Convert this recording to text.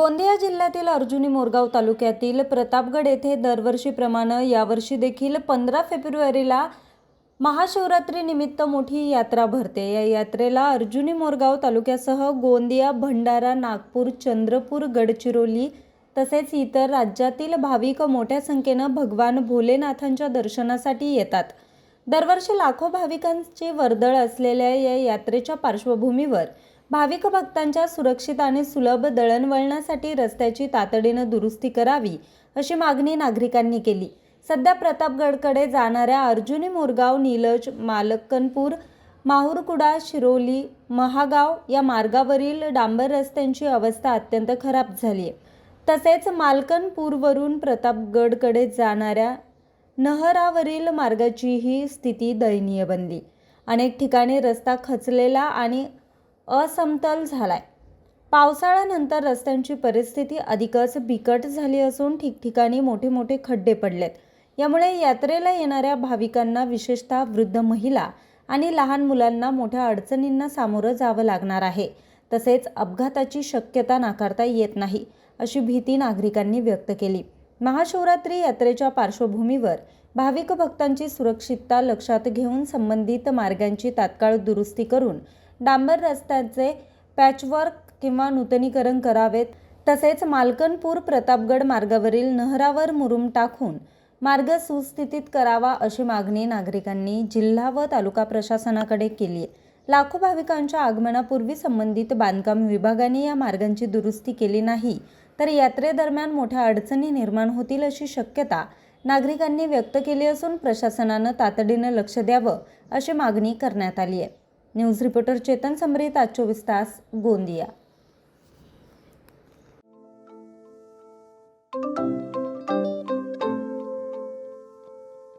गोंदिया जिल्ह्यातील अर्जुनी मोरगाव तालुक्यातील प्रतापगड येथे दरवर्षीप्रमाणे यावर्षी देखील पंधरा फेब्रुवारीला महाशिवरात्रीनिमित्त मोठी यात्रा भरते. या यात्रेला अर्जुनी मोरगाव तालुक्यासह गोंदिया भंडारा नागपूर चंद्रपूर गडचिरोली तसेच इतर राज्यातील भाविक मोठ्या संख्येनं भगवान भोलेनाथांच्या दर्शनासाठी येतात. दरवर्षी लाखो भाविकांची वर्दळ असलेल्या या यात्रेच्या पार्श्वभूमीवर भाविक भक्तांच्या सुरक्षित आणि सुलभ दळणवळणासाठी रस्त्याची तातडीनं दुरुस्ती करावी अशी मागणी नागरिकांनी केली. सध्या प्रतापगडकडे जाणाऱ्या अर्जुनी मोरगाव नीलज मालकनपूर माहूरकुडा शिरोली महागाव या मार्गावरील डांबर रस्त्यांची अवस्था अत्यंत खराब झाली आहे. तसेच मालकनपूरवरून प्रतापगडकडे जाणाऱ्या नहरावरील मार्गाचीही स्थिती दयनीय बनली. अनेक ठिकाणी रस्ता खचलेला आणि असमतल झालाय. पावसाळ्यानंतर रस्त्यांची परिस्थिती अधिकच बिकट झाली असून ठिकठिकाणी मोठे मोठे खड्डे पडलेत. यामुळे यात्रेला येणाऱ्या भाविकांना विशेषतः वृद्ध महिला आणि लहान मुलांना मोठ्या अडचणींना सामोरं जावं लागणार आहे. तसेच अपघाताची शक्यता नाकारता येत नाही अशी भीती नागरिकांनी व्यक्त केली. महाशिवरात्री यात्रेच्या पार्श्वभूमीवर भाविक भक्तांची सुरक्षितता लक्षात घेऊन संबंधित मार्गांची तात्काळ दुरुस्ती करून डांबर रस्त्याचे पॅचवर्क किंवा नूतनीकरण करावेत. तसेच मालकनपूर प्रतापगड मार्गावरील नहरावर मुरुम टाकून मार्ग सुस्थितीत करावा अशी मागणी नागरिकांनी जिल्हा व तालुका प्रशासनाकडे केली आहे लाखो भाविकांच्या आगमनापूर्वी संबंधित बांधकाम विभागाने या मार्गांची दुरुस्ती केली नाही तर यात्रेदरम्यान मोठ्या अडचणी निर्माण होतील अशी शक्यता नागरिकांनी व्यक्त केली असून प्रशासनानं तातडीनं लक्ष द्यावं अशी मागणी करण्यात आली आहे. न्यूज रिपोर्टर चेतन समरीत आज चोवीस तास गोंदिया.